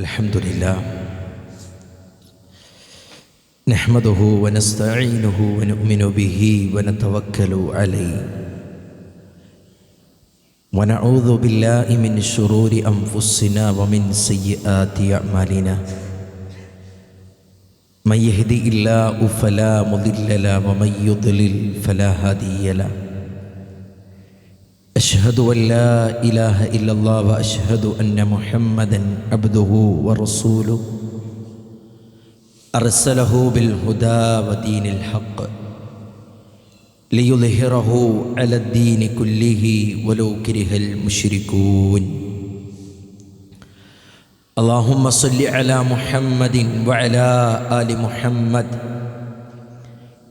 الحمد لله. نحمده ونستعينه ونؤمن به ونتوكل عليه. ونعوذ بالله من شرور أنفسنا ومن سيئات أعمالنا. من يهدي الله فلا مضل له ومن يضلل فلا هادي له. أشهد أن لا إله إلا الله وأشهد أن محمدا عبده ورسوله. أرسله بالهدى ودين الحق. ليظهره على الدين كله ولو كره المشركون. اللهم صل على محمد وعلى آل محمد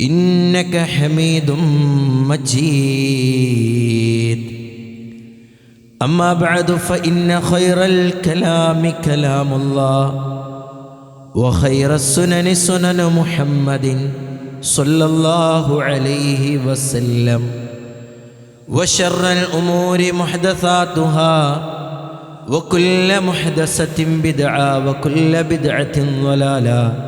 إنك حميد مجيد. أما بعد فإن خير الكلام كلام الله وخير السنن سنن محمد صلى الله عليه وسلم وشر الأمور محدثاتها وكل محدثة بدعة وكل بدعة ضلالة.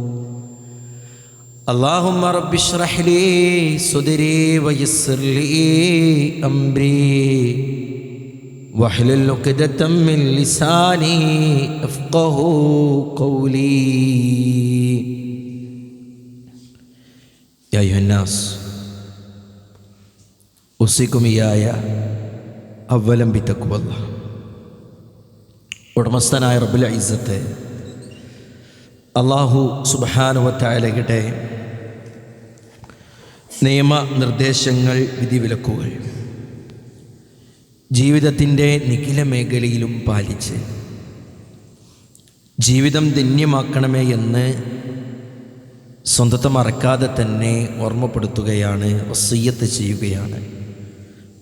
اللهم رب اشرح لي صدري ويسر لي أمري واحلل عقدة من لساني أفقه قولي يا أيها الناس أوصيكم إياي അവലം ബിത്തക്കുവല്ല ഉടമസ്ഥനായ റബ്ബുൽ ഇസ്സത്തെ അള്ളാഹു സുബാനുവത്തായാലയുടെ നിയമനിർദ്ദേശങ്ങൾ വിധിവിലക്കുകൾ. ജീവിതത്തിന്റെ നിഖില മേഖലയിലും പാലിച്ച്. ജീവിതം ധന്യമാക്കണമേ എന്ന് സ്വന്തത്തെ മറക്കാതെ തന്നെ ഓർമ്മപ്പെടുത്തുകയാണ് വസീയത്ത് ചെയ്യുകയാണ്.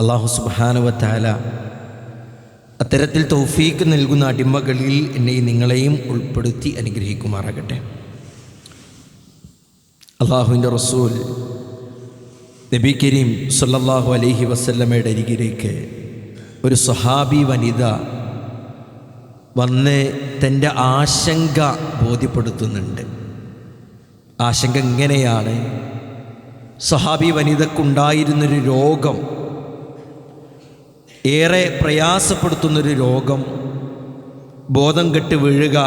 അള്ളാഹു സുബാനുവത്താല അത്തരത്തിൽ തൗഫീക്ക് നൽകുന്ന അടിമകളിൽ എന്നെയും നിങ്ങളെയും ഉൾപ്പെടുത്തി അനുഗ്രഹിക്കുമാറാകട്ടെ. അള്ളാഹുവിന്റെ റസൂൽ നബി കരീം സല്ലാഹു അലഹി വസ്ല്ലമ്മയുടെ അരികിലേക്ക് ഒരു സഹാബി വനിത വന്ന് തന്റെ ആശങ്ക ബോധ്യപ്പെടുത്തുന്നുണ്ട്. ആശങ്ക ഇങ്ങനെയാണ് സഹാബി വനിതക്കുണ്ടായിരുന്നൊരു രോഗം ഏറെ പ്രയാസപ്പെടുത്തുന്നൊരു രോഗം. ബോധം കെട്ട് വീഴുക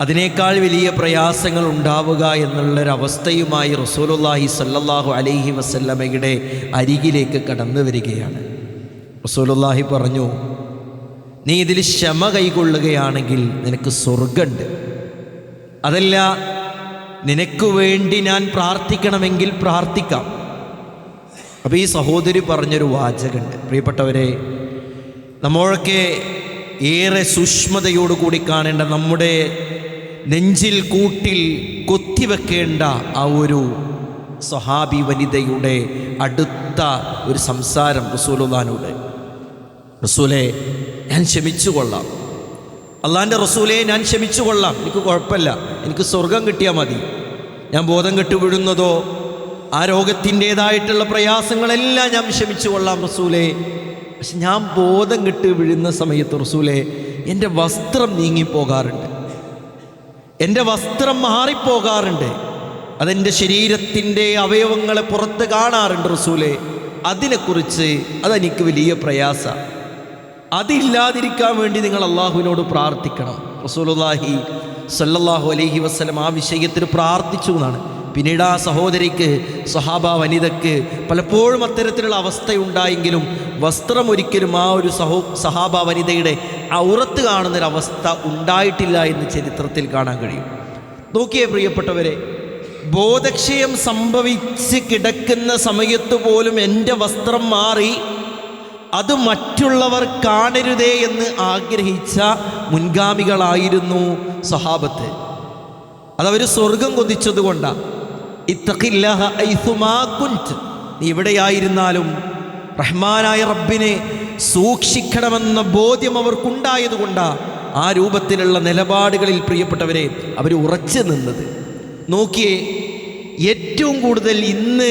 അതിനേക്കാൾ വലിയ പ്രയാസങ്ങൾ ഉണ്ടാവുക എന്നുള്ളൊരവസ്ഥയുമായി റസൂലുല്ലാഹി സല്ലല്ലാഹു അലൈഹി വസല്ലമയുടെ അരികിലേക്ക് കടന്നു വരികയാണ്. റസൂലുല്ലാഹി പറഞ്ഞു നീ ഇതിൽ ക്ഷമ കൈകൊള്ളുകയാണെങ്കിൽ നിനക്ക് സ്വർഗമുണ്ട് അതല്ല നിനക്ക് വേണ്ടി ഞാൻ പ്രാർത്ഥിക്കണമെങ്കിൽ പ്രാർത്ഥിക്കാം. അപ്പോൾ ഈ സഹോദരി പറഞ്ഞൊരു വാചകമുണ്ട് പ്രിയപ്പെട്ടവരെ നമ്മളൊക്കെ ഏറെ സൂക്ഷ്മതയോടുകൂടി കാണേണ്ട നമ്മുടെ നെഞ്ചിൽ കൂട്ടിൽ കൊത്തിവെക്കേണ്ട ആ ഒരു സ്വഹാബി വനിതയുടെ അടുത്ത ഒരു സംസാരം റസൂലുദാനോട് റസൂലെ ഞാൻ ക്ഷമിച്ചു കൊള്ളാം അള്ളാന്റെ റസൂലെ ഞാൻ ക്ഷമിച്ചു കൊള്ളാം എനിക്ക് കുഴപ്പമില്ല. എനിക്ക് സ്വർഗം കിട്ടിയാൽ മതി. ഞാൻ ബോധം കെട്ടു വീഴുന്നതോ ആ രോഗത്തിന്റെതായിട്ടുള്ള പ്രയാസങ്ങളെല്ലാം ഞാൻ ക്ഷമിച്ചു കൊള്ളാം റസൂലേ. പക്ഷെ ഞാൻ ബോധം കിട്ട് വീഴുന്ന സമയത്ത് റസൂലേ എന്റെ വസ്ത്രം നീങ്ങിപ്പോകാറുണ്ട് എന്റെ വസ്ത്രം മാറിപ്പോകാറുണ്ട്. അതെന്റെ ശരീരത്തിന്റെ അവയവങ്ങളെ പുറത്ത് കാണാറുണ്ട് റസൂലേ. അതിനെക്കുറിച്ച് അതെനിക്ക് വലിയ പ്രയാസ. അതില്ലാതിരിക്കാൻ വേണ്ടി നിങ്ങൾ അള്ളാഹുവിനോട് പ്രാർത്ഥിക്കണം. റസൂലുള്ളാഹി സല്ലാഹു അലഹി വസ്ലം ആ വിഷയത്തിൽ പ്രാർത്ഥിച്ചു എന്നാണ്. പിന്നീട് ആ സഹോദരിക്ക് സഹാബ വനിതയ്ക്ക് പലപ്പോഴും അത്തരത്തിലുള്ള അവസ്ഥയുണ്ടായെങ്കിലും വസ്ത്രം ഒരിക്കലും ആ ഒരു സഹോ സഹാബ വനിതയുടെ ഔറത്ത് കാണുന്നൊരവസ്ഥ ഉണ്ടായിട്ടില്ല എന്ന് ചരിത്രത്തിൽ കാണാൻ കഴിയും. നോക്കിയേ പ്രിയപ്പെട്ടവരെ ബോധക്ഷയം സംഭവിച്ച് കിടക്കുന്ന സമയത്ത് പോലും എന്റെ വസ്ത്രം മാറി അത് മറ്റുള്ളവർ കാണരുതേ എന്ന് ആഗ്രഹിച്ച മുൻഗാമികളായിരുന്നു സഹാബത്ത്. അതവർ സ്വർഗം കൊതിച്ചതുകൊണ്ടാണ് നീ എവിടെയായിരുന്നാലും റഹ്മാനായ റബ്ബിനെ സൂക്ഷിക്കണമെന്ന ബോധ്യം അവർക്കുണ്ടായതുകൊണ്ടാണ് ആ രൂപത്തിലുള്ള നിലപാടുകളിൽ പ്രിയപ്പെട്ടവരെ അവർ ഉറച്ചു നിന്നത്. നോക്കിയേ ഏറ്റവും കൂടുതൽ ഇന്ന്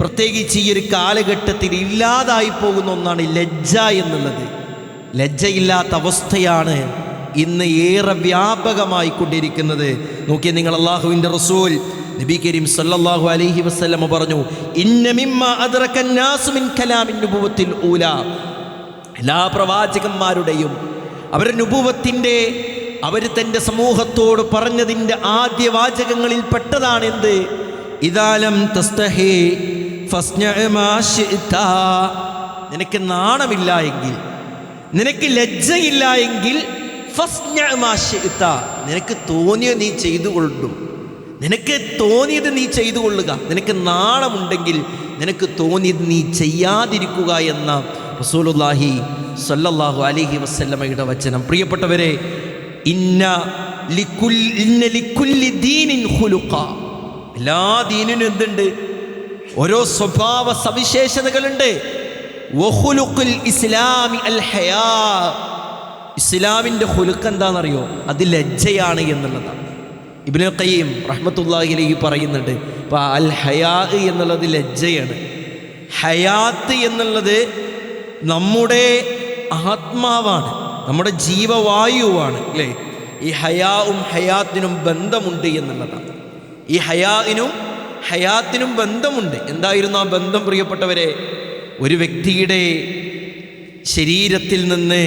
പ്രത്യേകിച്ച് ഈ ഒരു കാലഘട്ടത്തിൽ ഇല്ലാതായി പോകുന്ന ഒന്നാണ് ലജ്ജ എന്നുള്ളത്. ലജ്ജയില്ലാത്ത അവസ്ഥയാണ് ഇന്ന് ഏറെ വ്യാപകമായി കൊണ്ടിരിക്കുന്നത് നോക്കിയേ നിങ്ങൾ അള്ളാഹുവിന്റെ റസൂൽ നബി കരീം സല്ലല്ലാഹു അലൈഹി വസല്ലമ പറഞ്ഞു ഇന്ന മിമ്മ അദ്റക നാസ് മിൻ കലാമിൻ നുബുവത്തിൽ ഊല എല്ലാ പ്രവാചകന്മാരുടെയും അവരുടെ നുപുവത്തിന്റെ അവർ തന്റെ സമൂഹത്തോട് പറഞ്ഞതിന്റെ ആദ്യ വാചകങ്ങളിൽ പെട്ടതാണെന്ത് ഇതാലം തസ്തഹേ. നിനക്ക് നാണമില്ല എങ്കിൽ നിനക്ക് ലജ്ജയില്ല എങ്കിൽ. നിനക്ക് തോന്നിയ നീ ചെയ്തു കൊള്ളും നിനക്ക് തോന്നിയത് നീ ചെയ്തു കൊള്ളുക നിനക്ക് നാണമുണ്ടെങ്കിൽ നിനക്ക് തോന്നിയത് നീ ചെയ്യാതിരിക്കുക എന്ന റസൂലുല്ലാഹി സല്ലല്ലാഹു അലൈഹി വസല്ലമയുടെ വചനം. പ്രിയപ്പെട്ടവരെ ഇന്ന ലിക്കുൽ ഇന്ന ലിക്കുല്ലി ദീനിൻ ഖുലുഖ. എല്ലാ ദീനിനും എന്തുണ്ട്? ഓരോ സ്വഭാവ സവിശേഷതകളുണ്ട്. വഖുലുഖുൽ ഇസ്ലാമി അൽ ഹയാ. ഇസ്ലാമിന്റെ ഹുലുക്ക് എന്താണെന്നറിയോ? അത് ലജ്ജയാണ് എന്നുള്ളതാണ്. ഇബ്നു ഖയ്യിം റഹ്മത്തുല്ലാഹിലേക്ക് പറയുന്നുണ്ട് അപ്പോൾ അൽ ഹയാ എന്നുള്ളത് ലജ്ജയാണ്. ഹയാത്ത് എന്നുള്ളത് നമ്മുടെ ആത്മാവാണ് നമ്മുടെ ജീവവായുവാണ് അല്ലേ? ഈ ഹയാവും ഹയാത്തിനും ബന്ധമുണ്ട് എന്നുള്ളതാണ്. ഈ ഹയാവിനും ഹയാത്തിനും ബന്ധമുണ്ട്. എന്തായിരുന്നു ആ ബന്ധം പ്രിയപ്പെട്ടവരെ? ഒരു വ്യക്തിയുടെ ശരീരത്തിൽ നിന്ന്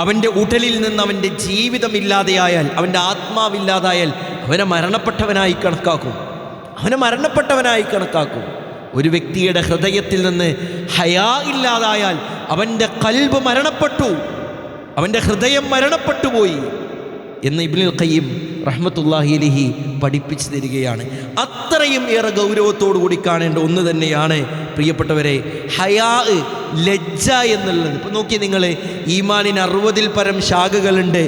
അവന്റെ ഉടലിൽ നിന്ന് അവന്റെ ജീവിതമില്ലാതെയായാൽ അവന്റെ ആത്മാവില്ലാതായാൽ അവനെ മരണപ്പെട്ടവനായി കണക്കാക്കും. അവനെ മരണപ്പെട്ടവനായി കണക്കാക്കും. ഒരു വ്യക്തിയുടെ ഹൃദയത്തിൽ നിന്ന് ഹയാ ഇല്ലാതായാൽ അവന്റെ കൽബ് മരണപ്പെട്ടു. അവന്റെ ഹൃദയം മരണപ്പെട്ടു പോയി. എന്ന് ഇബ്നുൽ ഖയ്യിം റഹ്മത്തുല്ലാഹി അലിഹി പഠിപ്പിച്ചു തരികയാണ്. അത്രയും ഏറെ ഗൗരവത്തോടു കൂടി കാണേണ്ട ഒന്ന് തന്നെയാണ് പ്രിയപ്പെട്ടവരെ ഹയാ ലജ്ജ എന്നുള്ളത്. ഇപ്പം നോക്കി നിങ്ങൾ ഈമാനിന് അറുപതിൽ പരം ശാഖകളുണ്ട്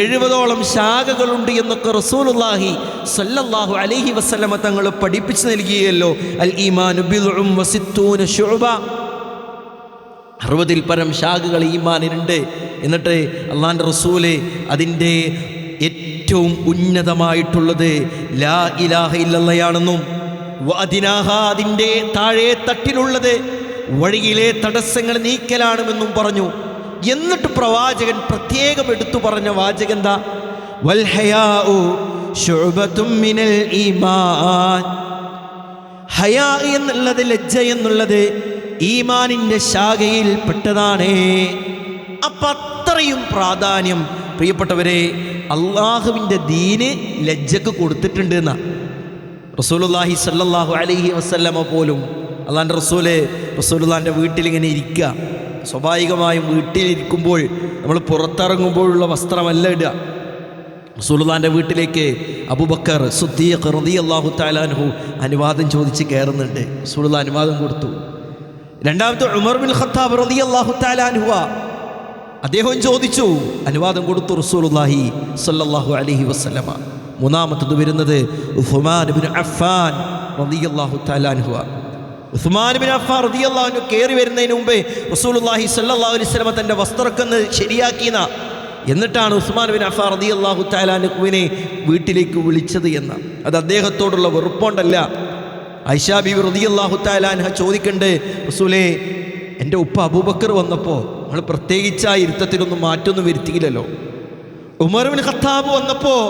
എഴുപതോളം ശാഖകളുണ്ട് എന്നൊക്കെ റസൂലുല്ലാഹി സല്ലല്ലാഹു അലൈഹി വസ്ലമ തങ്ങൾ പഠിപ്പിച്ചു നൽകിയല്ലോ. അൽ ശുഅബ. അറുപതിൽ പരം ശാഖകൾ ഈമാനിനുണ്ട്. എന്നിട്ട് അള്ളാന്റെ റസൂൽ അതിന്റെ ഏറ്റവും ഉന്നതമായിട്ടുള്ളത് ലാ ഇലാഹ ഇല്ലല്ലയാണെന്നും അതിനാഹ അതിന്റെ താഴെ തട്ടിലുള്ളത് വഴിയിലെ തടസ്സങ്ങൾ നീക്കലാണെന്നും പറഞ്ഞു. എന്നിട്ട് പ്രവാചകൻ പ്രത്യേകം എടുത്തു പറഞ്ഞ വാചകന്താ എന്നുള്ളത് ലജ്ജ എന്നുള്ളത് ഈമാനിന്റെ ശാഖയിൽ പെട്ടതാണ് അപ്പം അത്രയും പ്രാധാന്യം പ്രിയപ്പെട്ടവരെ അള്ളാഹുവിന്റെ ദീന് ലജ്ജക്ക് കൊടുത്തിട്ടുണ്ട് എന്നാ റസൂലുല്ലാഹി സല്ലാഹു അലഹി വസ്ല്ലമ പോലും അള്ളാന്റെ റസൂൽ റസൂലുല്ലാന്റെ വീട്ടിലിങ്ങനെ ഇരിക്കുക സ്വാഭാവികമായും വീട്ടിലിരിക്കുമ്പോൾ നമ്മൾ പുറത്തിറങ്ങുമ്പോഴുള്ള വസ്ത്രമല്ല ഇടുക. റസൂലുല്ലാന്റെ വീട്ടിലേക്ക് അബൂബക്കർ സുദ്ദീഖ് റളിയല്ലാഹു താലാൻഹു അനുവാദം ചോദിച്ച് കയറുന്നുണ്ട്. റസൂലുള്ള അനുവാദം കൊടുത്തു. രണ്ടാമത്തെ ഉമർ ബിൻ ഖത്താബ് അള്ളാഹു തആലാൻഹു അദ്ദേഹം ചോദിച്ചു അനുവാദം കൊടുത്തു റസൂലുള്ളാഹി സ്വല്ലല്ലാഹു അലൈഹി വസല്ലമ. മൂന്നാമത്തത് വരുന്നത് ഉസ്മാൻ ഇബ്നു അഫ്ഫാൻ റളിയല്ലാഹു തആലാൻഹു ഉസ്മാൻ ബിൻ റളിയല്ലാഹു അൻഹു കേറി വരുന്നതിന് മുമ്പേ റസൂലുള്ളാഹി സല്ലല്ലാഹു അലൈഹി വസല്ലമ തന്റെ വസ്ത്രക്കൊന്ന് ശരിയാക്കിയെന്ന. എന്നിട്ടാണ് ഉസ്മാൻ ബിൻ അഫാർ റതി അള്ളാഹു താലാനുവിനെ വീട്ടിലേക്ക് വിളിച്ചത് എന്ന്. അത് അദ്ദേഹത്തോടുള്ള വെറുപ്പോണ്ടല്ല. ഐഷാ ബി റതി അള്ളാഹു താലാൻഹ ചോദിക്കണ്ട് റസൂലേ എന്റെ ഉപ്പ അബൂബക്കർ വന്നപ്പോൾ നമ്മൾ പ്രത്യേകിച്ച് ആ ഇരുത്തത്തിനൊന്നും മാറ്റമൊന്നും വരുത്തിയില്ലല്ലോ. ഉമർ കത്താബ് ഖത്താബ് വന്നപ്പോൾ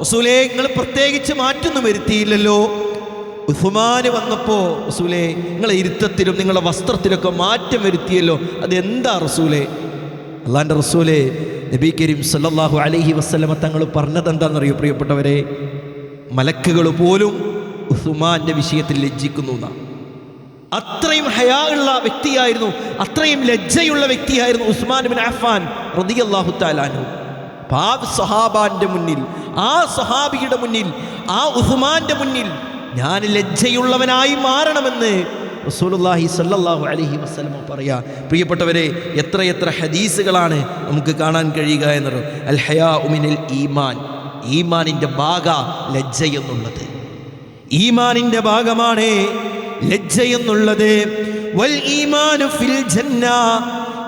റസൂലേ നിങ്ങൾ പ്രത്യേകിച്ച് മാറ്റൊന്നും വരുത്തിയില്ലല്ലോ. ഉസ്മാന് വന്നപ്പോൾ റസൂലേ നിങ്ങളെ ഇരുത്തത്തിലും നിങ്ങളുടെ വസ്ത്രത്തിലൊക്കെ മാറ്റം വരുത്തിയല്ലോ. അതെന്താ റസൂലേ? അള്ളാന്റെ റസൂലേ നബി കരീം സല്ലാഹു അലഹി വസ്ലമ തങ്ങൾ പറഞ്ഞതെന്താണെന്നറിയോ പ്രിയപ്പെട്ടവരെ? മലക്കുകൾ പോലും ഉസ്മാന്റെ വിഷയത്തിൽ ലജ്ജിക്കുന്നു എന്നാണ്. അത്രയും ഹയാ ഉള്ള വ്യക്തിയായിരുന്നു അത്രയും ലജ്ജയുള്ള വ്യക്തിയായിരുന്നു ഉസ്മാൻ ബിൻ അഫാൻ റളിയല്ലാഹു താലാനു ആ സഹാബാന്റെ മുന്നിൽ ആ സഹാബിയുടെ മുന്നിൽ ആ ഉസ്മാന്റെ മുന്നിൽ ഞാൻ ലജ്ജയുള്ളവനായി മാറണമെന്ന് റസൂലുള്ളാഹി സല്ലല്ലാഹു അലൈഹി വസല്ലമ പറയാ. പ്രിയപ്പെട്ടവരെ എത്രയെത്ര ഹദീസുകളാണ് നമുക്ക് കാണാൻ കഴിയുക എന്നത്? അൽ ഹയാ ഉമിനിൽ ഈമാൻ. ഈമാനിന്റെ ഭാഗ ലജ്ജ എന്നുള്ളത്. ഈമാനിന്റെ ഭാഗമാണ് ലജ്ജ എന്നുള്ളത് വൽ ഈമാനു ഫിൽ ജന്ന.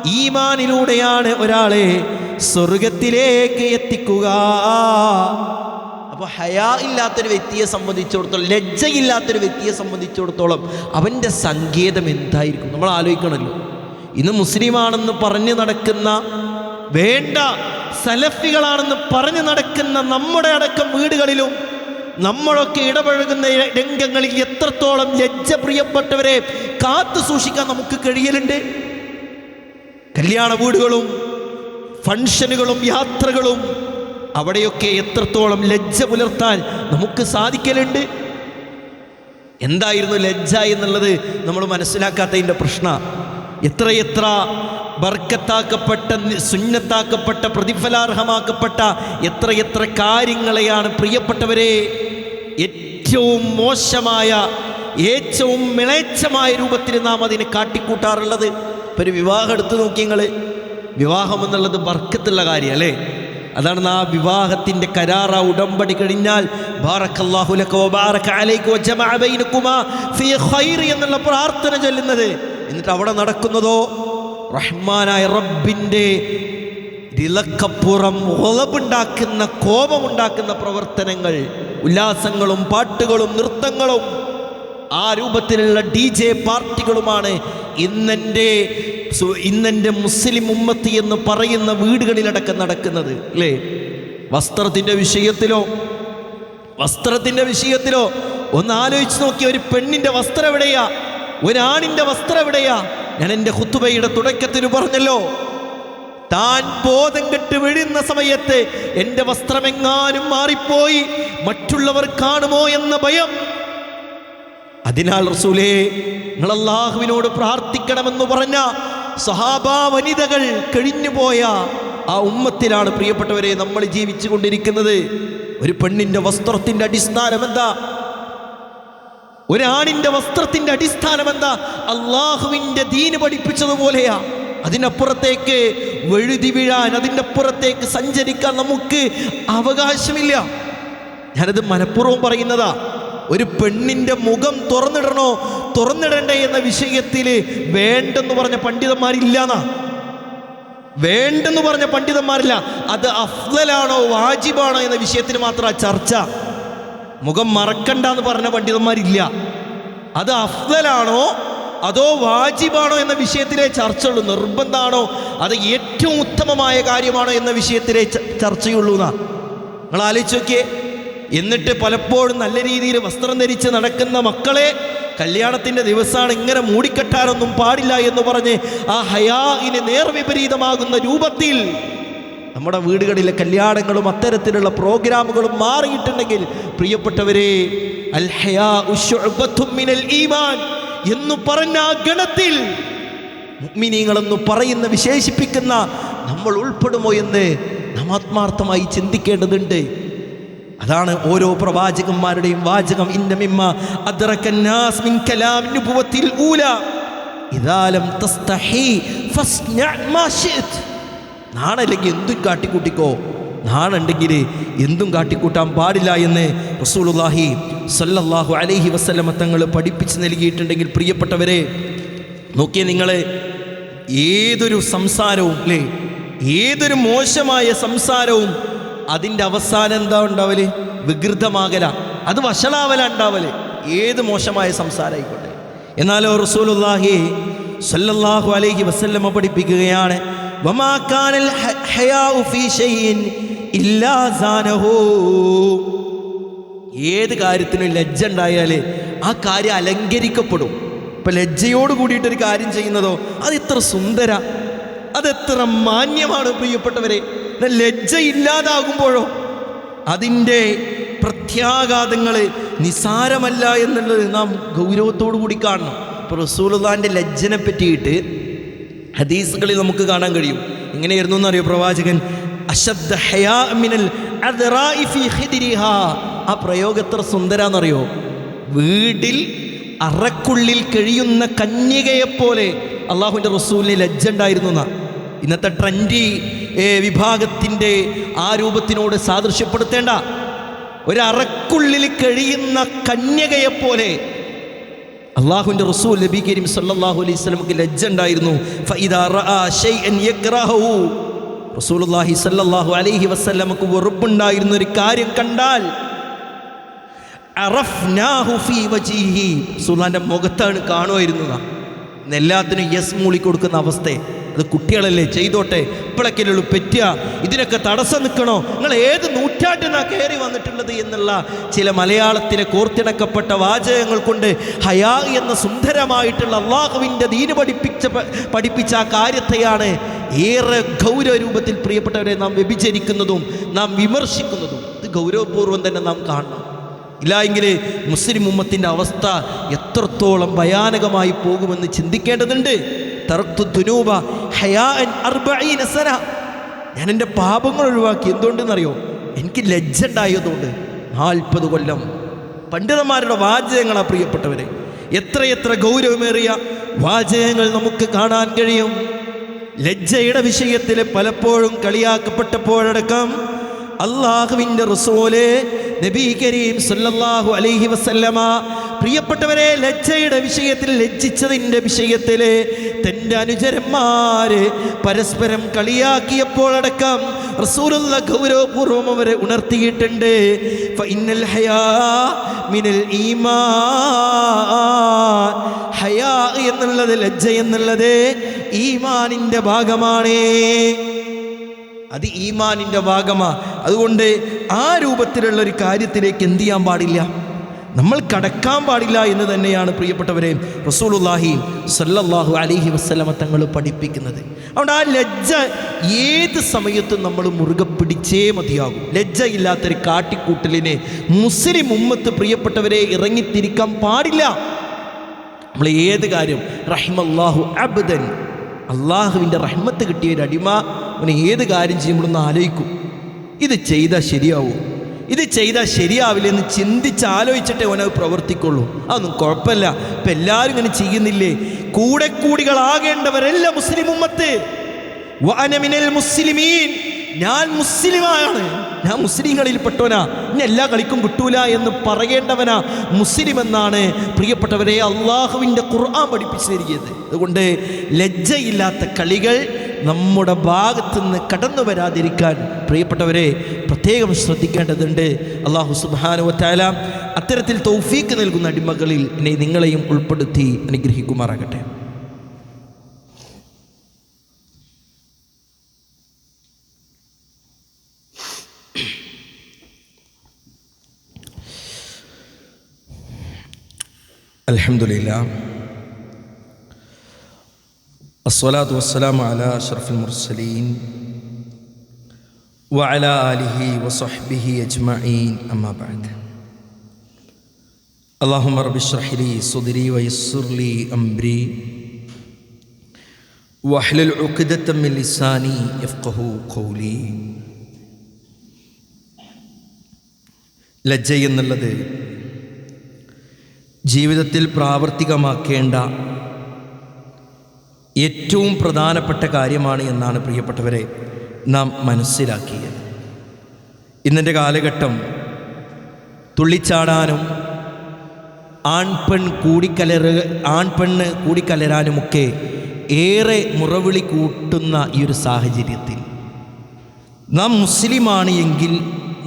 ഈമാനിലൂടെയാണ് ഒരാളെ സ്വർഗത്തിലേക്ക് എത്തിക്കുക. അപ്പോൾ ഹയാ ഇല്ലാത്തൊരു വ്യക്തിയെ സംബന്ധിച്ചിടത്തോളം ലജ്ജയില്ലാത്തൊരു വ്യക്തിയെ സംബന്ധിച്ചിടത്തോളം അവന്റെ സങ്കേതം എന്തായിരിക്കും? നമ്മൾ ആലോചിക്കണമല്ലോ. ഇന്ന് മുസ്ലിമാണെന്ന് പറഞ്ഞു നടക്കുന്ന വേണ്ട സലഫികളാണെന്ന് പറഞ്ഞു നടക്കുന്ന നമ്മുടെ അടക്കം വീടുകളിലും നമ്മളൊക്കെ ഇടപഴകുന്ന രംഗങ്ങളിൽ എത്രത്തോളം ലജ്ജ പ്രിയപ്പെട്ടവരെ കാത്തു സൂക്ഷിക്കാൻ നമുക്ക് കഴിയലുണ്ട്? കല്യാണ വീടുകളും ഫങ്ഷനുകളും യാത്രകളും അവിടെയൊക്കെ എത്രത്തോളം ലജ്ജ പുലർത്താൻ നമുക്ക് സാധിക്കലുണ്ട്? എന്തായിരുന്നു ലജ്ജ എന്നുള്ളത് നമ്മൾ മനസ്സിലാക്കാത്തതിന്റെ പ്രശ്ന എത്രയെത്ര ബർക്കത്താക്കപ്പെട്ട സുന്നത്താക്കപ്പെട്ട പ്രതിഫലാർഹമാക്കപ്പെട്ട എത്രയെത്ര കാര്യങ്ങളെയാണ് പ്രിയപ്പെട്ടവരെ ഏറ്റവും മോശമായ ഏറ്റവും മിളേച്ഛമായ രൂപത്തിൽ നാം അതിനെ കാട്ടിക്കൂട്ടാറുള്ളത്. ഒരു വിവാഹം എടുത്തു നോക്കി നിങ്ങൾ വിവാഹം എന്നുള്ളത് ബർക്കത്തുള്ള കാര്യം അല്ലേ? അതാണ് ആ വിവാഹത്തിന്റെ കരാറ ഉടമ്പടി കഴിഞ്ഞാൽ എന്നുള്ള പ്രാർത്ഥന ചൊല്ലുന്നത്. എന്നിട്ട് അവിടെ നടക്കുന്നതോ? റഹ്മാനായ റബ്ബിന്റെ തിലക്കപ്പുറം ഉളവുണ്ടാക്കുന്ന കോപമുണ്ടാക്കുന്ന പ്രവർത്തനങ്ങൾ ഉല്ലാസങ്ങളും പാട്ടുകളും നൃത്തങ്ങളും ആ രൂപത്തിലുള്ള ഡി ജെ പാർട്ടികളുമാണ് ഇന്നെന്റെ ഇന്നെന്റെ മുസ്ലിം ഉമ്മത്തി എന്ന് പറയുന്ന വീടുകളിലടക്കം നടക്കുന്നത് അല്ലേ? വസ്ത്രത്തിന്റെ വിഷയത്തിലോ? വസ്ത്രത്തിന്റെ വിഷയത്തിലോ? ഒന്ന് ആലോചിച്ച് നോക്കിയ ഒരു പെണ്ണിന്റെ വസ്ത്രം എവിടെയാ? ഒരാണിന്റെ വസ്ത്രം എവിടെയാ? ഞാൻ എന്റെ ഹുത്തുബയുടെ തുടക്കത്തിന് പറഞ്ഞല്ലോ. താൻ ബോധം കെട്ട് വീഴുന്ന സമയത്ത് എന്റെ വസ്ത്രമെങ്ങാനും മാറിപ്പോയി. മറ്റുള്ളവർ കാണുമോ എന്ന ഭയം. അതിനാൽ റസൂലേ നിങ്ങൾ അള്ളാഹുവിനോട് പ്രാർത്ഥിക്കണമെന്ന് പറഞ്ഞ സഹാബാ വനിതകൾ കഴിഞ്ഞുപോയ ആ ഉമ്മത്തിലാണ് പ്രിയപ്പെട്ടവരെ നമ്മൾ ജീവിച്ചു കൊണ്ടിരിക്കുന്നത് ഒരു പെണ്ണിന്റെ വസ്ത്രത്തിന്റെ അടിസ്ഥാനം എന്താ ഒരാണിന്റെ വസ്ത്രത്തിന്റെ അടിസ്ഥാനം എന്താ അള്ളാഹുവിന്റെ ദീന് പഠിപ്പിച്ചതുപോലെയാ. അതിനപ്പുറത്തേക്ക് വെഴുതി വീഴാൻ അതിന്റെ അപ്പുറത്തേക്ക് സഞ്ചരിക്കാൻ നമുക്ക് അവകാശമില്ല. ഞാനത് മനഃപൂർവം പറയുന്നതാ. ഒരു പെണ്ണിന്റെ മുഖം തുറന്നിടണോ തുറന്നിടണ്ടേ എന്ന വിഷയത്തിൽ വേണ്ടെന്ന് പറഞ്ഞ പണ്ഡിതന്മാരില്ലാന്നാ. വേണ്ടെന്ന് പറഞ്ഞ പണ്ഡിതന്മാരില്ല. അത് അഫ്ലലാണോ വാജിബാണോ എന്ന വിഷയത്തിൽ മാത്രമാണ് ചർച്ച. മുഖം മറക്കണ്ട എന്ന് പറഞ്ഞ പണ്ഡിതന്മാരില്ല. അത് അഫ്സലാണോ അതോ വാജിബാണോ എന്ന വിഷയത്തിലെ ചർച്ചയുള്ളൂ. നിർബന്ധമാണോ അത് ഏറ്റവും ഉത്തമമായ കാര്യമാണോ എന്ന വിഷയത്തിലെ ചർച്ചയുള്ളൂ എന്നാ. നിങ്ങൾ ആലോചിച്ച് നോക്കിയേ. എന്നിട്ട് പലപ്പോഴും നല്ല രീതിയിൽ വസ്ത്രം ധരിച്ച് നടക്കുന്ന മക്കളെ കല്യാണത്തിന്റെ ദിവസമാണ് ഇങ്ങനെ മൂടിക്കെട്ടാനൊന്നും പാടില്ല എന്ന് പറഞ്ഞ് ആ ഹയാഇന് നേർവിപരീതമാകുന്ന രൂപത്തിൽ നമ്മുടെ വീടുകളിലെ കല്യാണങ്ങളും അത്തരത്തിലുള്ള പ്രോഗ്രാമുകളും മാറിയിട്ടുണ്ടെങ്കിൽ പ്രിയപ്പെട്ടവരെ ഈമാൻ എന്ന് പറഞ്ഞ ആ ഗണത്തിൽ മുഗ്മിനീങ്ങളെന്ന് പറയുന്ന വിശേഷിപ്പിക്കുന്ന നമ്മൾ ഉൾപ്പെടുമോ എന്ന് നാം ആത്മാർത്ഥമായി ചിന്തിക്കേണ്ടതുണ്ട്. അതാണ് ഓരോ പ്രവാചകന്മാരുടെയും വാചകം. ഇന്നമിമ്മ അദ്റക്കന്നാസ് മിൻ കലാം നുബുവത്തിൽ ഊല. ഇദാ ലം തസ്തഹി ഫസ്ന മാ ശിഅത്. നാണല്ലെങ്കിൽ എന്തും കാട്ടിക്കൂട്ടിക്കോ? നാണുണ്ടെങ്കിൽ എന്തും കാട്ടിക്കൂട്ടാൻ പാടില്ല എന്ന് റസൂലുള്ളാഹി സല്ലല്ലാഹു അലൈഹി വസ്ലമ തങ്ങൾ പഠിപ്പിച്ച് നൽകിയിട്ടുണ്ടെങ്കിൽ പ്രിയപ്പെട്ടവരെ നോക്കിയ നിങ്ങൾ ഏതൊരു സംസാരവും അല്ലേ ഏതൊരു മോശമായ സംസാരവും അതിന്റെ അവസാനം എന്താ ഉണ്ടാവൽ? വികൃതമാകല. അത് വഷളാവല ഉണ്ടാവൽ. ഏത് മോശമായ സംസാരമായിക്കോട്ടെ എന്നാലോ റസൂലുള്ളാഹി സല്ലല്ലാഹു അലൈഹി വസല്ലമ പഠിപ്പിക്കുകയാണ്. ഏത് കാര്യത്തിനും ലജ്ജ ഉണ്ടായാൽ ആ കാര്യം അലങ്കരിക്കപ്പെടും. ഇപ്പം ലജ്ജയോട് കൂടിയിട്ടൊരു കാര്യം ചെയ്യുന്നതോ അത് ഇത്ര സുന്ദര അതെത്ര മാന്യമാണ് പ്രിയപ്പെട്ടവരെ. ലജ്ജ ഇല്ലാതാകുമ്പോഴോ അതിന്റെ പ്രത്യാഘാതങ്ങൾ നിസാരമല്ല എന്നുള്ളത് നാം ഗൗരവത്തോടു കൂടി കാണണം. ഇപ്പോൾ റസൂലുള്ളാന്റെ ലജ്ജനെ പറ്റിയിട്ട് ഹദീസുകളിൽ നമുക്ക് കാണാൻ കഴിയും. എങ്ങനെയായിരുന്നു എന്നറിയോ പ്രവാചകൻ? അശബ്ദ ഹയാ മിനൽ. ആ പ്രയോഗം എത്ര സുന്ദരാന്നറിയോ? വീടിൽ അറക്കുള്ളിൽ കഴിയുന്ന കന്യകയെപ്പോലെ അള്ളാഹുവിന്റെ റസൂലിന് ലജ്ജ ഉണ്ടായിരുന്നു എന്നാ ഇന്നത്തെ ട്രെൻഡി വിഭാഗത്തിന്റെ ആ രൂപത്തിനോട് സാദൃശ്യപ്പെടുത്തേണ്ട. ഒരു അറക്കുള്ളിൽ കഴിയുന്ന കന്യകയെപ്പോലെ അള്ളാഹുവിന്റെ റസൂൽ നബി കരീം സല്ലല്ലാഹു അലൈഹി സ്വലമുക്ക് ലജ്ജ ഉണ്ടായിരുന്നു റസൂലുള്ളാഹി സല്ലല്ലാഹു അലൈഹി വസല്ലമക്ക് വെറുപ്പുണ്ടായിരുന്ന ഒരു കാര്യം കണ്ടാൽ റസൂലുള്ളാഹിന്റെ മുഖത്താണ് കാണുമായിരുന്നത് എല്ലാത്തിനും യെസ് മൂളി കൊടുക്കുന്ന അവസ്ഥ. അത് കുട്ടികളല്ലേ ചെയ്തോട്ടെ. ഇപ്പോഴൊക്കെയുള്ളൂ പറ്റുക ഇതിനൊക്കെ തടസ്സം നിൽക്കണോ നിങ്ങൾ ഏത് നൂറ്റാണ്ടിനാണ് കയറി വന്നിട്ടുള്ളത് എന്നുള്ള ചില മലയാളത്തിലെ കോർത്തിണക്കപ്പെട്ട വാചകങ്ങൾ കൊണ്ട് ഹയാ എന്ന സുന്ദരമായിട്ടുള്ള അള്ളാഹുവിന്റെ ദീന് പഠിപ്പിച്ച പഠിപ്പിച്ച ആ കാര്യത്തെയാണ് ഏറെ ഗൗരവ രൂപത്തിൽ പ്രിയപ്പെട്ടവരെ നാം വ്യഭിചരിക്കുന്നതും നാം വിമർശിക്കുന്നതും. ഇത് ഗൗരവപൂർവം തന്നെ നാം കാണണം. ഇല്ലായെങ്കിൽ മുസ്ലിം ഉമ്മത്തിന്റെ അവസ്ഥ എത്രത്തോളം ഭയാനകമായി പോകുമെന്ന് ചിന്തിക്കേണ്ടതുണ്ട്. തറത്തു ദുനൂബ സന. ഞാൻ എന്റെ പാപങ്ങൾ ഒഴിവാക്കി. എന്തുകൊണ്ടെന്നറിയോ? എനിക്ക് ലജ്ജ ഉണ്ടായതുകൊണ്ട് നാൽപ്പത് കൊല്ലം പണ്ഡിതന്മാരുടെ വാചകങ്ങളാണ് പ്രിയപ്പെട്ടവരെ. എത്രയെത്ര ഗൗരവമേറിയ വാചകങ്ങൾ നമുക്ക് കാണാൻ കഴിയും. ലജ്ജയുടെ വിഷയത്തിൽ പലപ്പോഴും കളിയാക്കപ്പെട്ടപ്പോഴടക്കം അള്ളാഹുവിന്റെ റസോലെ നബി കരീം സല്ലല്ലാഹു അലൈഹി വസല്ലമ പ്രിയപ്പെട്ടവരെ ലജ്ജയുടെ വിഷയത്തിൽ ലജ്ജിച്ചതിന്റെ വിഷയത്തിൽ തന്റെ അനുചരന്മാര് പരസ്പരം കളിയാക്കിയപ്പോൾ കളിയാക്കിയപ്പോഴടക്കം റസൂലുള്ള ഗൗരവപൂർവം അവരെ ഉണർത്തിയിട്ടുണ്ട്. ഹയാ മിനൽ ഹയാ എന്നുള്ളത് ലജ്ജ എന്നുള്ളത് ഈമാനിന്റെ ഭാഗമാണ്. അത് ഈമാനിന്റെ ഭാഗമാണ് അതുകൊണ്ട് ആ രൂപത്തിലുള്ള ഒരു കാര്യത്തിലേക്ക് എന്ത് ചെയ്യാൻ പാടില്ല? നമ്മൾ കടക്കാൻ പാടില്ല എന്ന് തന്നെയാണ് പ്രിയപ്പെട്ടവരെ റസൂലുല്ലാഹി സല്ലല്ലാഹു അലിഹി വസ്ലമ തങ്ങൾ പഠിപ്പിക്കുന്നത്. അതുകൊണ്ട് ആ ലജ്ജ ഏത് സമയത്തും നമ്മൾ മുറുകെ പിടിച്ചേ മതിയാകും. ലജ്ജയില്ലാത്തൊരു കാട്ടിക്കൂട്ടലിനെ മുസ്ലിം ഉമ്മത്ത് പ്രിയപ്പെട്ടവരെ ഇറങ്ങിത്തിരിക്കാൻ പാടില്ല. നമ്മൾ ഏത് കാര്യം? റഹിമല്ലാഹു അബ്ദൻ. അള്ളാഹുവിന്റെ റഹ്മത്ത് കിട്ടിയ ഒരു അടിമ അവന് ഏത് കാര്യം ചെയ്യുമ്പോഴൊന്ന് ആലോചിക്കും. ഇത് ചെയ്താൽ ശരിയാവും? ചെയ്താൽ ശരിയാവില്ല എന്ന് ചിന്തിച്ച് ആലോചിച്ചിട്ടേ അവനത് പ്രവർത്തിക്കുള്ളൂ. അതൊന്നും കുഴപ്പമില്ല. ഇപ്പം എല്ലാവരും ഇങ്ങനെ ചെയ്യുന്നില്ലേ? കൂടെ കൂടികളാകേണ്ടവരല്ല മുസ്ലിം ഉമ്മത്ത്. വഅനമിനൽ മുസ്ലിമീൻ. ഞാൻ മുസ്ലിമാണ് ഞാൻ മുസ്ലിങ്ങളിൽ പെട്ടവനാ ഇനി എല്ലാ കളിക്കും കിട്ടൂല എന്ന് പറയേണ്ടവനാ മുസ്ലിം എന്നാണ് പ്രിയപ്പെട്ടവരെ അള്ളാഹുവിന്റെ ഖുർആൻ പഠിപ്പിച്ചു തരികയത് അതുകൊണ്ട് ലജ്ജയില്ലാത്ത കളികൾ നമ്മുടെ ഭാഗത്തു നിന്ന് കടന്നു വരാതിരിക്കാൻ പ്രിയപ്പെട്ടവരെ പ്രത്യേകം ശ്രദ്ധിക്കേണ്ടതുണ്ട്. അള്ളാഹു സുബാനുവത്തായ അത്തരത്തിൽ തൗഫീക്ക് നൽകുന്ന അടിമകളിൽ എന്നെ നിങ്ങളെയും ഉൾപ്പെടുത്തി അനുഗ്രഹിക്കുമാറാകട്ടെ. അലഹമില്ല لله الصلاة والسلام على أشرف المرسلين وعلى آله وصحبه أجمعين أما بعد اللهم رب اشرح لي صدري ويسر لي أمري واحلل عقدة من لساني يفقه قولي ലജ്ജ എന്നുള്ളത് ജീവിതത്തിൽ പ്രാവർത്തികമാക്കേണ്ട ഏറ്റവും പ്രധാനപ്പെട്ട കാര്യമാണ് എന്നാണ് പ്രിയപ്പെട്ടവരെ നാം മനസ്സിലാക്കിയത്. ഇന്നത്തെ കാലഘട്ടം തുള്ളിച്ചാടാനും ആൺപെൺ കൂടിക്കലറ് ആൺപെണ്ണ് കൂടിക്കലരാനുമൊക്കെ ഏറെ മുറവിളി കൂട്ടുന്ന ഈ ഒരു സാഹചര്യത്തിൽ. നാം മുസ്ലിമാണ് എങ്കിൽ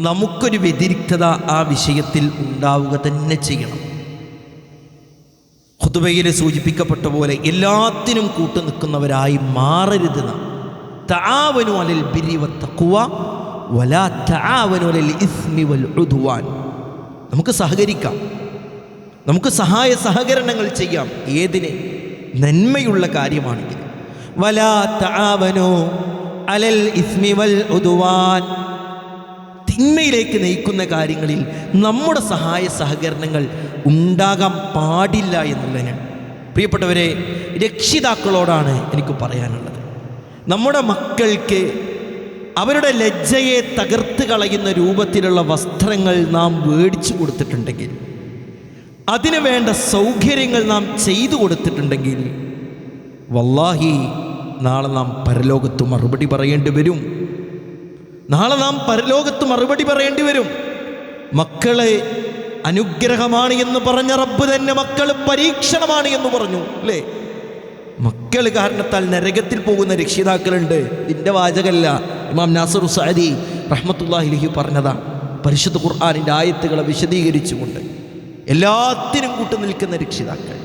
നമുക്കൊരു വ്യതിരിക്തത ആ വിഷയത്തിൽ ഉണ്ടാവുക തന്നെ ചെയ്യണം. ഖുതുബയിൽ സൂചിപ്പിക്കപ്പെട്ട പോലെ എല്ലാത്തിനും കൂട്ടു നിൽക്കുന്നവരായി മാറരുത് വലാ ഇസ്മി വൽ നമുക്ക് സഹകരിക്കാം. നമുക്ക് സഹായ സഹകരണങ്ങൾ ചെയ്യാം. ഏതിന്? നന്മയുള്ള കാര്യമാണെങ്കിൽ വലാ അലൽ ഇസ്മി വൽ തിന്മയിലേക്ക് നയിക്കുന്ന കാര്യങ്ങളിൽ നമ്മുടെ സഹായ സഹകരണങ്ങൾ ഉണ്ടാകാൻ പാടില്ല എന്നുള്ളതിന് പ്രിയപ്പെട്ടവരെ രക്ഷിതാക്കളോടാണ് എനിക്ക് പറയാനുള്ളത്. നമ്മുടെ മക്കൾക്ക് അവരുടെ ലജ്ജയെ തകർത്ത് കളയുന്ന രൂപത്തിലുള്ള വസ്ത്രങ്ങൾ നാം മേടിച്ചു കൊടുത്തിട്ടുണ്ടെങ്കിൽ അതിനു വേണ്ട സൗകര്യങ്ങൾ നാം ചെയ്തു കൊടുത്തിട്ടുണ്ടെങ്കിൽ വല്ലാഹി നാളെ നാം പരലോകത്ത് മറുപടി പറയേണ്ടി വരും. നാളെ നാം പരലോകത്ത് മറുപടി പറയേണ്ടി വരും. മക്കളെ അനുഗ്രഹമാണ് എന്ന് പറഞ്ഞ റബ്ബ് തന്നെ മക്കൾ പരീക്ഷണമാണ് എന്ന് പറഞ്ഞു അല്ലേ? മക്കൾ കാരണത്താൽ നരകത്തിൽ പോകുന്ന രക്ഷിതാക്കളുണ്ട്. ഇതിന്റെ വാചകല്ല ഇമാം നാസർ സാദി റഹ്മത്തുല്ലാഹിലിഹി പറഞ്ഞതാണ് പരിശുദ്ധ ഖുർആാനിന്റെ ആയത്തുകളെ വിശദീകരിച്ചുകൊണ്ട് എല്ലാത്തിനും കൂട്ടു നിൽക്കുന്ന രക്ഷിതാക്കൾ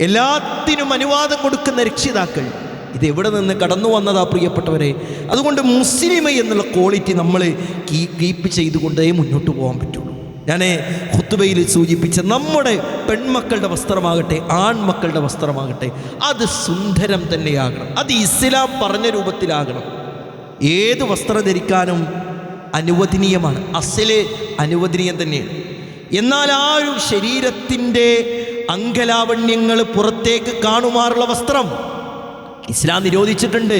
എല്ലാത്തിനും അനുവാദം കൊടുക്കുന്ന രക്ഷിതാക്കൾ ഇത് എവിടെ നിന്ന് കടന്നു വന്നതാ പ്രിയപ്പെട്ടവരെ? അതുകൊണ്ട് മുസ്ലിമ എന്നുള്ള ക്വാളിറ്റി നമ്മൾ കീ കീപ്പ് ചെയ്തുകൊണ്ടേ മുന്നോട്ട് പോകാൻ പറ്റുള്ളൂ. ഞാൻ ഹുത്തുബയിൽ സൂചിപ്പിച്ച നമ്മുടെ പെൺമക്കളുടെ വസ്ത്രമാകട്ടെ ആൺമക്കളുടെ വസ്ത്രമാകട്ടെ അത് സുന്ദരം തന്നെയാകണം. അത് ഇസ്ലാം പറഞ്ഞ രൂപത്തിലാകണം. ഏത് വസ്ത്രം ധരിക്കാനും അനുവദനീയമാണ്. അസൽ അനുവദനീയം തന്നെയാണ്. എന്നാൽ ആ ഒരു ശരീരത്തിന്റെ അങ്കലാവണ്യങ്ങൾ പുറത്തേക്ക് കാണുമാറുള്ള വസ്ത്രം ഇസ്ലാം നിരോധിച്ചിട്ടുണ്ട്.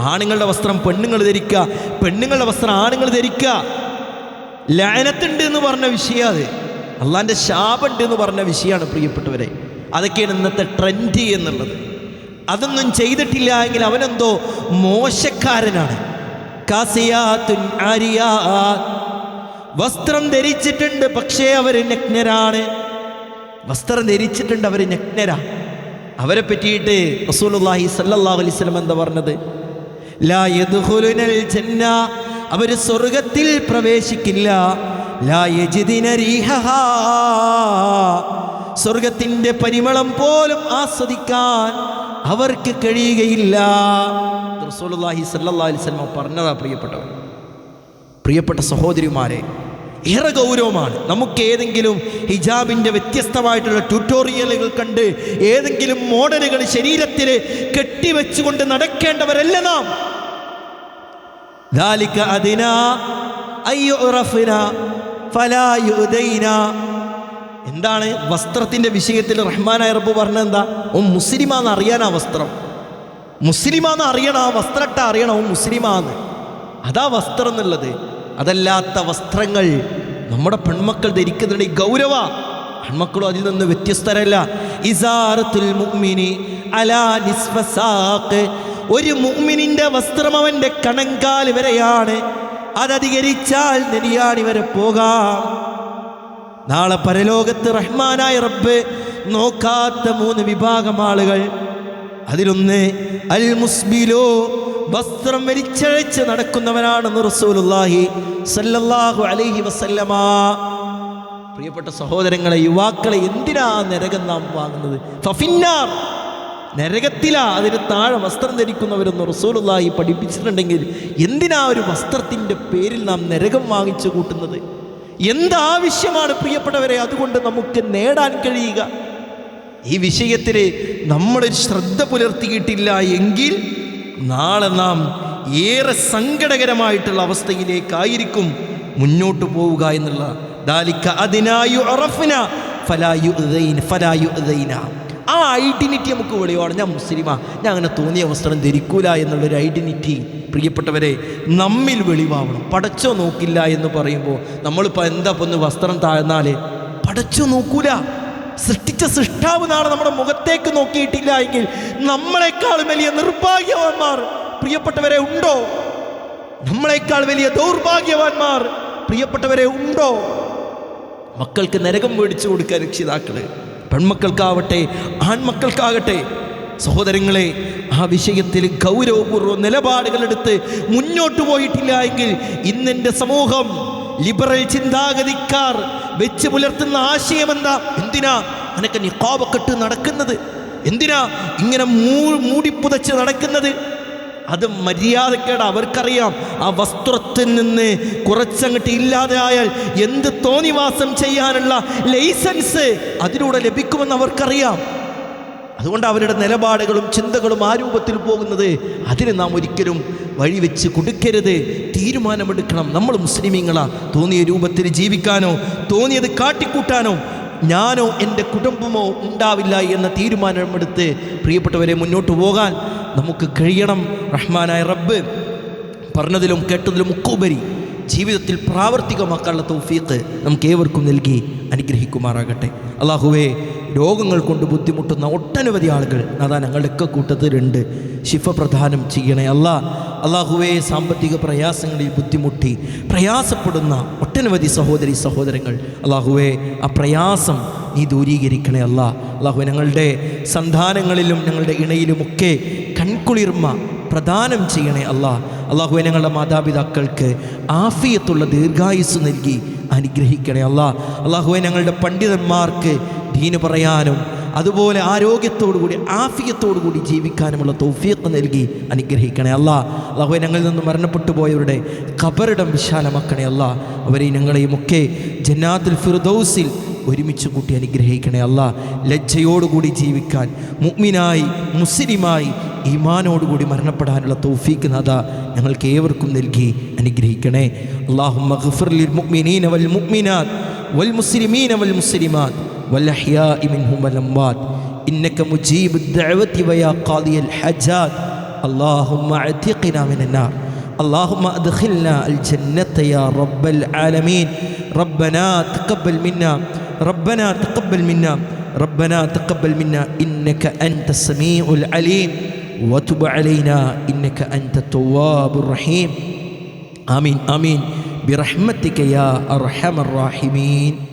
ആണുങ്ങളുടെ വസ്ത്രം പെണ്ണുങ്ങൾ ധരിക്കുക പെണ്ണുങ്ങളുടെ വസ്ത്രം ആണുങ്ങൾ ധരിക്കുക ലയനത്തുണ്ട് എന്ന് പറഞ്ഞ വിഷയം അത്. അള്ളാന്റെ ശാപുണ്ട് എന്ന് പറഞ്ഞ വിഷയമാണ് പ്രിയപ്പെട്ടവരെ. അതൊക്കെയാണ് ഇന്നത്തെ ട്രെൻഡ് എന്നുള്ളത്. അതൊന്നും ചെയ്തിട്ടില്ല എങ്കിൽ അവനെന്തോ മോശക്കാരനാണ്. വസ്ത്രം ധരിച്ചിട്ടുണ്ട് പക്ഷേ അവർ നഗ്നരാണ്. വസ്ത്രം ധരിച്ചിട്ടുണ്ട് അവർ നഗ്നരാ. അവരെ പറ്റിയിട്ട് റസൂലുള്ളാഹി സല്ലല്ലാഹു അലൈഹി വസല്ലം എന്താ പറഞ്ഞത്? ലാ യദ്ഖുലുനൽ ജന്ന. അവർ സ്വർഗത്തിൽ പ്രവേശിക്കില്ല. ലാ യജിദിന റീഹഹാ സ്വർഗത്തിന്റെ പരിമളം പോലും ആസ്വദിക്കാൻ അവർക്ക് കഴിയുകയില്ല. സല്ലല്ലാഹു അലൈഹി വസല്ലം പറഞ്ഞതാ പ്രിയപ്പെട്ടവർ. പ്രിയപ്പെട്ട സഹോദരിമാരെ ഏറെ ഗൗരവമാണ് നമുക്ക് ഏതെങ്കിലും ഹിജാബിൻ്റെ വ്യത്യസ്തമായിട്ടുള്ള ട്യൂട്ടോറിയലുകൾ കണ്ട് ഏതെങ്കിലും മോഡലുകൾ ശരീരത്തിൽ കെട്ടിവെച്ചുകൊണ്ട് നടക്കേണ്ടവരല്ല നാം ذلك أدنى أن يعرفن فلا يؤذين. എന്താണ് വസ്ത്രത്തിൻ്റെ വിഷയത്തിൽ റഹ്മാനായ റബ്ബ് പറഞ്ഞത് എന്താ ഓ മുസ്ലിമാന്ന് അറിയാൻ ആ വസ്ത്രം മുസ്ലിമാന്ന് അറിയണം ആ വസ്ത്രട്ട അറിയണം ഓ മുസ്ലിമാന്ന് അതാ വസ്ത്രം എന്നുള്ളത് അതല്ലാത്ത വസ്ത്രങ്ങൾ നമ്മുടെ പെൺമക്കൾ ധരിക്കുന്നുണ്ട്. ഈ ഗൗരവ പെൺമക്കളും അതിൽ നിന്ന് വ്യത്യസ്തരല്ല. ഇസാറത്തുൽ മുഅ്മിനി അലാ നിസ്ഫ സാഖ്. ഒരു മുഅ്മിനിന്റെ വസ്ത്രം അവന്റെ കണങ്കാൽ വരെയാണ്. അതധികരിച്ചാൽ നെരിയാണി വരെ പോകാം. നാളെ പരലോകത്ത് റഹ്മാനായ റബ്ബ് നോക്കാത്ത മൂന്ന് വിഭാഗം ആളുകൾ. അതിലൊന്ന് അൽ മുസ്ബിലോ വസ്ത്രം വലിച്ചഴച്ച് നടക്കുന്നവനാണെന്ന് അലൈഹി വസല്ലമ. പ്രിയപ്പെട്ട സഹോദരങ്ങളെ യുവാക്കളെ എന്തിനാ നരകം നാം വാങ്ങുന്നത്? ഫഫിന്നാർ. നരകത്തിലാ അതിന് താഴെ വസ്ത്രം ധരിക്കുന്നവരെന്ന് റസൂലുള്ളാഹി പഠിപ്പിച്ചിട്ടുണ്ടെങ്കിൽ എന്തിനാ ഒരു വസ്ത്രത്തിന്റെ പേരിൽ നാം നരകം വാങ്ങിച്ചു കൂട്ടുന്നത്? എന്താവശ്യമാണ് പ്രിയപ്പെട്ടവരെ അതുകൊണ്ട് നമുക്ക് നേടാൻ കഴിയുക. ഈ വിഷയത്തിൽ നമ്മൾ ശ്രദ്ധ പുലർത്തിയിട്ടില്ല എങ്കിൽ നാളെ നാം ഏറെ സങ്കടകരമായിട്ടുള്ള അവസ്ഥയിലേക്കായിരിക്കും മുന്നോട്ട് പോവുക എന്നുള്ള. ദാലിക്ക അതിനായു അറഫിന ഫലായു ഫലായു ആ ഐഡന്റിറ്റി നമുക്ക് വെളിവാണ് ഞാൻ മുസ്ലിമാ ഞാൻ അങ്ങനെ തോന്നിയ വസ്ത്രം ധരിക്കൂല എന്നുള്ളൊരു ഐഡന്റിറ്റി പ്രിയപ്പെട്ടവരെ നമ്മിൽ വെളിവാവണം. പടച്ചോ നോക്കില്ല എന്ന് പറയുമ്പോൾ നമ്മളിപ്പോൾ എന്താ പൊന്ന് വസ്ത്രം താഴ്ന്നാൽ പടച്ചോ നോക്കൂല. സൃഷ്ടിച്ച സൃഷ്ടാവ് നാളെ നമ്മുടെ മുഖത്തേക്ക് നോക്കിയിട്ടില്ല എങ്കിൽ നമ്മളെക്കാൾ വലിയ നിർഭാഗ്യവാന്മാർ പ്രിയപ്പെട്ടവരെ ഉണ്ടോ? നമ്മളെക്കാൾ വലിയ ദൗർഭാഗ്യവാന്മാർ പ്രിയപ്പെട്ടവരെ ഉണ്ടോ? മക്കൾക്ക് നരകം മേടിച്ചു കൊടുക്കുക രക്ഷിതാക്കൾ. പെൺമക്കൾക്കാവട്ടെ ആൺമക്കൾക്കാകട്ടെ സഹോദരങ്ങളെ ആ വിഷയത്തിൽ ഗൗരവപൂർവം നിലപാടുകളെടുത്ത് മുന്നോട്ട് പോയിട്ടില്ല എങ്കിൽ ഇന്നെന്റെ സമൂഹം ലിബറൽ ചിന്താഗതിക്കാർ വെച്ച് പുലർത്തുന്ന ആശയം എന്താ എന്തിനാ അനക്ക് നിക്കാബക്കെട്ട് നടക്കുന്നത്? എന്തിനാ ഇങ്ങനെ മൂ മൂടിപ്പുതച്ച് നടക്കുന്നത്? അത് മര്യാദക്കേട് അവർക്കറിയാം. ആ വസ്ത്രത്തിൽ നിന്ന് കുറച്ചങ്ങട്ട് ഇല്ലാതെ ആയാൽ എന്ത് തോന്നിവാസം ചെയ്യാനുള്ള ലൈസൻസ് അതിലൂടെ ലഭിക്കുമെന്ന് അവർക്കറിയാം. അതുകൊണ്ട് അവരുടെ നിലപാടുകളും ചിന്തകളും ആ രൂപത്തിൽ പോകുന്നത് അതിന് നാം ഒരിക്കലും വഴിവെച്ച് കൊടുക്കരുത്. തീരുമാനമെടുക്കണം. നമ്മൾ മുസ്ലിമീങ്ങളാ. തോന്നിയ രൂപത്തിൽ ജീവിക്കാനോ തോന്നിയത് കാട്ടിക്കൂട്ടാനോ ഞാനോ എന്റെ കുടുംബമോ ഉണ്ടാവില്ല എന്ന തീരുമാനമെടുത്ത് പ്രിയപ്പെട്ടവരെ മുന്നോട്ട് പോകാൻ നമുക്ക് കഴിയണം. റഹ്മാനായ റബ്ബ് പറഞ്ഞതിലും കേട്ടതിലും ഒക്കെ ജീവിതത്തിൽ പ്രാവർത്തികമാക്കാനുള്ള തൗഫീഖ് നമുക്ക് ഏവർക്കും നൽകി അനുഗ്രഹിക്കുമാറാകട്ടെ. അള്ളാഹുവേ രോഗങ്ങൾ കൊണ്ട് ബുദ്ധിമുട്ടുന്ന ഒട്ടനവധി ആളുകൾ. അതാ ഞങ്ങളുടെയൊക്കെ കൂട്ടത്തിലുണ്ട് ശിഫ പ്രദാനം ചെയ്യണേ അല്ല. അള്ളാഹുവേ സാമ്പത്തിക പ്രയാസങ്ങളിൽ ബുദ്ധിമുട്ടി പ്രയാസപ്പെടുന്ന ഒട്ടനവധി സഹോദരി സഹോദരങ്ങൾ. അള്ളാഹുവേ ആ പ്രയാസം നീ ദൂരീകരിക്കണേ അല്ല. അള്ളാഹു ഞങ്ങളുടെ സന്താനങ്ങളിലും ഞങ്ങളുടെ ഇണയിലുമൊക്കെ കൺകുളിർമ പ്രദാനം ചെയ്യണേ അല്ല. അള്ളാഹുവെ ഞങ്ങളുടെ മാതാപിതാക്കൾക്ക് ആഫിയത്തുള്ള ദീർഘായുസ് നൽകി അനുഗ്രഹിക്കണേ അല്ല. അള്ളാഹുവെ ഞങ്ങളുടെ പണ്ഡിതന്മാർക്ക് ദീന് പറയാനും അതുപോലെ ആരോഗ്യത്തോടുകൂടി ആഫിയത്തോടുകൂടി ജീവിക്കാനുമുള്ള തൗഫീഖ് നൽകി അനുഗ്രഹിക്കണേ അല്ല. അള്ളാഹു ഞങ്ങളിൽ നിന്ന് മരണപ്പെട്ടു പോയവരുടെ ഖബറിടം വിശാലമാക്കണേ അല്ല. അവരെ ഞങ്ങളെയും ഒക്കെ ജന്നാത്തുൽ ഫിർദൗസിൽ ഒരുമിച്ച് കൂട്ടി അനുഗ്രഹിക്കണേ അല്ല. ലജ്ജയോടുകൂടി ജീവിക്കാൻ മുഗ്മിനായി മുസ്ലിമായി ഈമാനോടുകൂടി മരണപ്പെടാനുള്ള തൗഫീക്ക് നാഥ ഞങ്ങൾക്ക് ഏവർക്കും നൽകി അനുഗ്രഹിക്കണേ. അള്ളാഹു ലിൽ മുഅ്മിനീന വൽ മുഅ്മിനാത്ത് വൽ മുസ്ലിമീന വൽ മുസ്ലിമാത്ത്. والأحياء منهم الأموات. إنك مجيب الدعوة ويا قاضي الحاجات. اللهم اعتقنا من النار. اللهم أدخلنا الجنة يا رب العالمين. ربنا تقبل منا. ربنا تقبل منا. ربنا تقبل منا. إنك أنت السميع العليم. وتب علينا. إنك أنت التواب الرحيم. آمين آمين. برحمتك يا أرحم الراحمين.